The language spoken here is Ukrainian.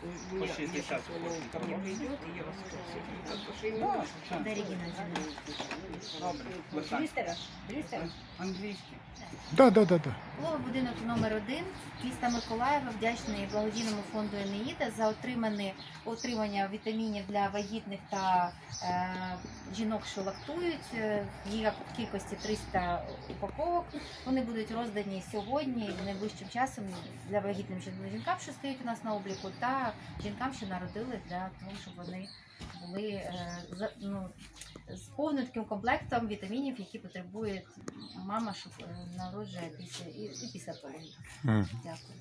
по 60 ко мне придет, и я вас спрошу. Да, Дарья Геннадьевна, Англійський. Да, да, да, да. Будинок номер 1 міста Миколаєва вдячний благодійному фонду Енеїда за отримане отримання вітамінів для вагітних та е, жінок, що лактують. Е, Є в кількості 300 упаковок. Вони будуть роздані сьогодні і найближчим часом для вагітним жінкам, що стоять у нас на обліку, та жінкам, що народили, для того, щоб вони були е, за- ну, з повним таким комплектом вітамінів, які потребує мама, що е, народжує після і, і після пологів. Дякую.